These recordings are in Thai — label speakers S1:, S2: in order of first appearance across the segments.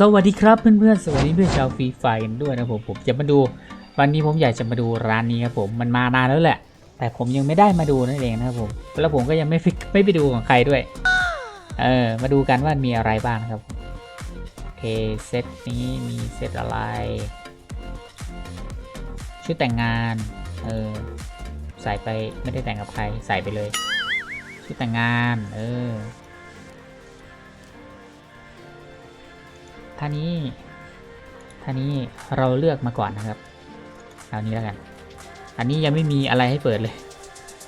S1: สวัสดีครับเพื่อนๆ สวัสดีเพื่อนชาวฟรีไฟกันด้วยนะผมผมจะมาดูวันนี้ผมอยากจะมาดูร้านนี้ครับผมมันมานานแล้วแหละ แต่ผมยังไม่ได้มาดูนั่นเองนะครับผมแล้วผมก็ยังไม่ไม่ไปดูของใครด้วย เออมาดูกันว่ามีอะไรบ้างครับโอเคเซตนี้มีเซตอะไร ชุดแต่งงานเออใส่ไปไม่ได้แต่งกับใครใส่ไปเลย ชุดแต่งงาน เออ ท่านี้ท่านี้เราเลือกมาก่อนนะครับเอานี้แล้วกัน อันนี้ยังไม่มีอะไรให้เปิดเลย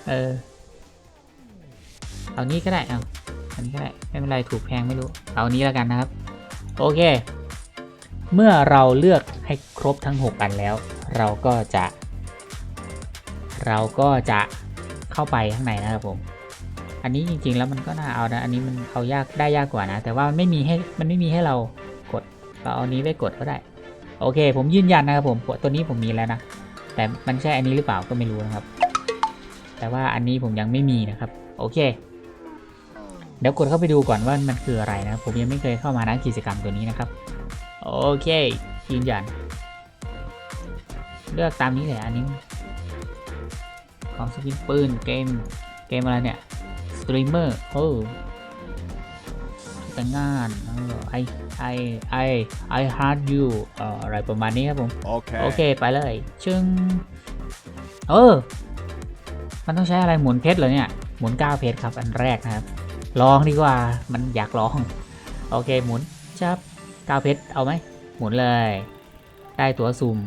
S1: เออ เอานี้ก็ได้ เอาอันนี้ก็ได้ไม่เป็นไรถูกแพงไม่รู้ เอานี้แล้วกันนะครับ โอเค เมื่อเราเลือกให้ครบทั้ง 6 อันแล้ว เราก็จะ เราก็จะเข้าไปข้างในนะครับผม อันนี้จริงๆแล้วมันก็น่าเอานะ อันนี้มันเอายากได้ยากกว่านะ แต่ว่ามันไม่มีให้ มันไม่มีให้เรา เราเอานี้ไปกดก็ได้ โอเค ผมยืนยันนะครับผมตัวนี้ผมมีแล้วนะ แต่มันใช่อันนี้หรือเปล่าก็ไม่รู้นะครับ แต่ว่าอันนี้ผมยังไม่มีนะครับ โอเค เดี๋ยวกดเข้าไปดูก่อนว่ามันคืออะไรนะ ผมยังไม่เคยเข้ามานะกิจกรรมตัวนี้นะครับ โอเค ยืนยัน เลือกตามนี้แหละอันนี้ ของสกินปืนเกม เกมอะไรเนี่ย สตรีมเมอร์ โอ้ แต่งงานเออไอไอไอไอฮาร์ดยูเอ่ออะไรประมาณนี้ครับผม
S2: Okay.
S1: โอเคไปเลยชึงเออ มันต้องใช้อะไรหมุนเพชรเหรอเนี่ย หมุน9เพชรครับอันแรกนะครับ ลองดีกว่ามันอยากลอง โอเคหมุนจับ9เพชรเอาไหมหมุนเลย ได้ตัวสุ่ม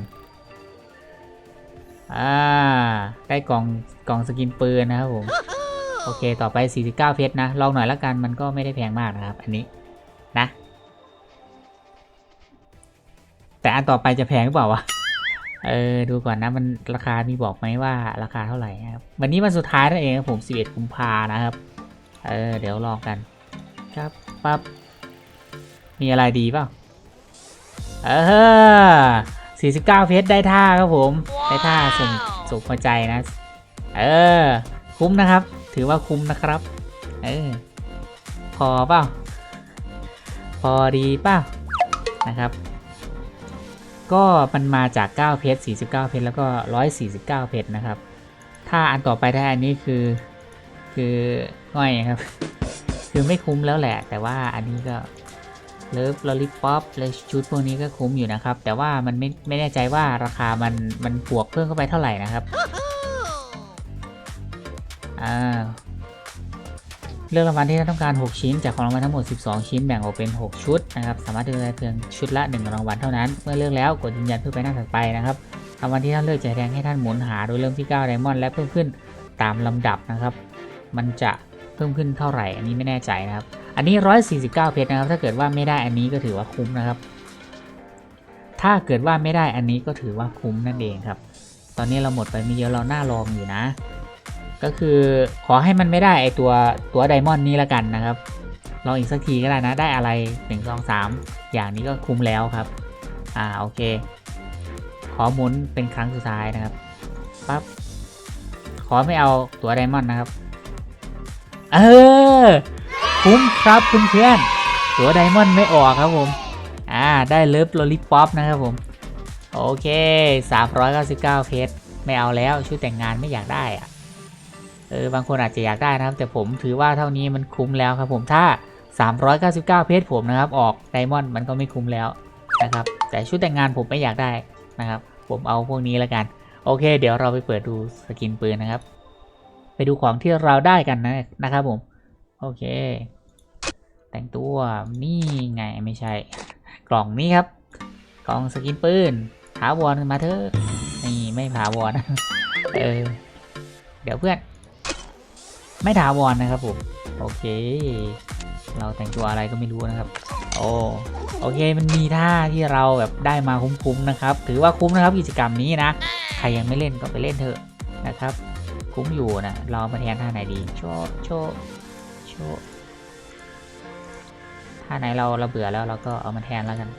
S1: อ่าได้กล่องกล่องสกินปืนนะครับผม โอเคต่อไป 49 เพชรนะ ลองหน่อยละกันมันก็ไม่ได้แพงมากนะครับ อันนี้นะ แต่อันต่อไปจะแพงหรือเปล่าวะเออดูก่อนนะมันราคามีบอกไหมว่าราคาเท่าไหร่นะครับวันนี้วันสุดท้ายนั่นเองครับผม 11 กุมภานะครับ เออเดี๋ยวลองกัน ครับปั๊บมีอะไรดีเปล่าเออ49 เพชรได้ท่าครับผม ได้ท่าส่งส่งหัวใจนะ เออ คุ้มนะครับ ถือว่าคุ้มนะครับ เออ พอเปล่า พอดีเปล่า นะครับ ก็มันมาจาก 9 เพชร 49 เพชร แล้วก็ 149 เพชรนะครับ ถ้าอันต่อไปได้อันนี้คือ คือง่อยครับ คือไม่คุ้มแล้วแหละ แต่ว่าอันนี้ก็เลิฟลอลิปอปเลยชุดพวกนี้ก็คุ้มอยู่นะครับ แต่ว่ามันไม่ไม่แน่ใจว่าราคามันมันบวกเพิ่มเข้าไปเท่าไหร่นะครับ อ่าเลือกรางวัลที่ท่านต้องการ 6 ชิ้น จากของรางวัลทั้งหมด 12 ชิ้นแบ่งออกเป็น 6 ชุดนะครับ สามารถเลือกได้เพียงชุดละ 1 รางวัลเท่านั้น เมื่อเลือกแล้วกดยืนยันเพื่อไปหน้าถัดไปนะครับ รางวัลที่ท่านเลือกจะแสดงให้ท่านหมุนหาโดยเริ่มที่9ไดมอนด์และเพิ่มขึ้นตามลำดับนะครับ มันจะเพิ่มขึ้นเท่าไหร่ อันนี้ไม่แน่ใจนะครับ อันนี้ 149 เพชรนะครับ ถ้าเกิดว่าไม่ได้อันนี้ก็ถือว่าคุ้มนะครับ ถ้าเกิดว่าไม่ได้อันนี้ก็ถือว่าคุ้มนั่นเองครับ ตอนนี้เราหมดไปไม่เยอะเราหน้าลองอยู่นะ ก็คือขอให้มันไม่ได้ไอตัวตัวไดมอนด์นี้ละกันนะครับ ลองอีกสักทีก็ได้นะได้อะไร1 2 3 อย่างนี้ก็คุ้มแล้วครับ อ่าโอเค ขอหมุนเป็นครั้งสุดท้ายนะครับปั๊บขอไม่เอาตัวไดมอนด์นะครับ เออคุ้มครับคุณเพื่อนๆตัวไดมอนด์ไม่ออกครับผมอ่าได้เลิฟโลลิปอปนะครับผมโอเค 399 เพชรไม่เอาแล้วชุดแต่งงานไม่อยากได้อะ เออบางคนอาจจะอยากได้นะครับ แต่ผมถือว่าเท่านี้มันคุ้มแล้วครับผมถ้า 399 เพชรผมนะครับ ออกไดมอนด์มันก็ไม่คุ้มแล้วนะครับ แต่ชุดแต่งงานผมไม่อยากได้นะครับ ผมเอาพวกนี้แล้วกัน โอเค เดี๋ยวเราไปเปิดดูสกินปืนนะครับ ไปดูของที่เราได้กันนะนะครับผม โอเค แต่งตัวนี่ไงไม่ใช่ กล่องนี้ครับ กล่องสกินปืนถาวรมาเถอะนี่ไม่ถาวรเออเดี๋ยวเพื่อน ไม่ถาวรนะครับผม โอเค เราแต่งตัวอะไรก็ไม่รู้นะครับ โอ้โอเคมันมีท่าที่เราแบบได้มาคุ้มๆนะครับ ถือว่าคุ้มนะครับกิจกรรมนี้นะ ใครยังไม่เล่นก็ไปเล่นเถอะนะครับ คุ้มอยู่นะเรามาแทนท่าไหนดีโชว์โชว์โชว์ท่าไหนเราเราเบื่อแล้วเราก็เอามาแทนแล้วกัน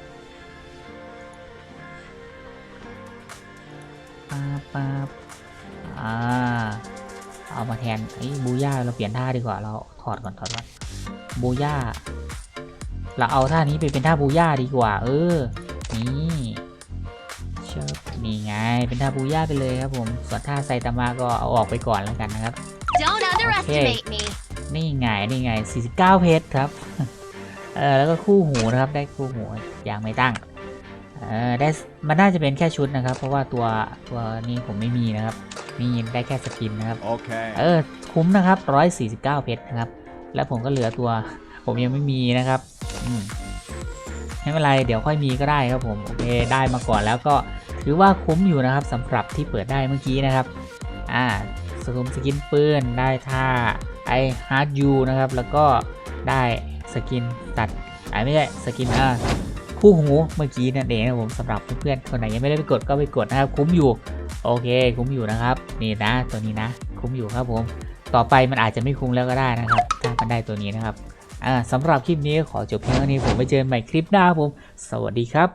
S1: ปาปาอ่า เอามาแทนไอ้บูย่าเราเปลี่ยนท่าดีกว่าเราถอดก่อนถอดก่อนบูย่าเราเอาท่านี้ไปเป็นท่าบูย่าดีกว่า เออ นี่เชิบนี่ไง เป็นท่าบูย่าไปเลยครับผมส่วนท่าไซตามะก็เอาออกไปก่อนแล้วกันนะครับ
S2: Don't underestimate me.
S1: นี่ไงนี่ไง 49 เพชรครับเออแล้วก็คู่หูนะครับได้คู่หูอย่างไม่ตั้งเออได้มันน่าจะเป็นแค่ชุดนะครับ เพราะว่าตัวตัวนี้ผมไม่มีนะครับ มีได้แค่สกินนะครับ
S3: Okay.
S1: เออ คุ้มนะครับ 149 เพชรนะครับ แล้วผมก็เหลือตัว ผมยังไม่มีนะครับ อืมไม่เป็นไร เดี๋ยวค่อยมีก็ได้ครับผม โอเค ได้มาก่อนแล้วก็ถือว่าคุ้มอยู่นะครับสำหรับที่เปิดได้เมื่อกี้นะครับ อ่าสกุมสกินปืนได้ท่าไอฮาร์ดยูนะครับ แล้วก็ได้สกินตัดไอไม่ใช่สกินอ่าคู่หูเมื่อกี้นั่นเองนะครับผมสำหรับเพื่อนๆคนไหนยังไม่ได้ไปกดก็ไปกดนะครับ คุ้มอยู่ โอเค คุ้มอยู่นะครับ นี่นะ ตัวนี้นะ คุ้มอยู่ครับผม ต่อไปมันอาจจะไม่คุ้มแล้วก็ได้นะครับ ถ้ามันได้ตัวนี้นะครับ อ่าสำหรับคลิปนี้ขอจบเพียงเท่านี้ผมไปเจอกันใหม่คลิปหน้าครับผม สวัสดีครับ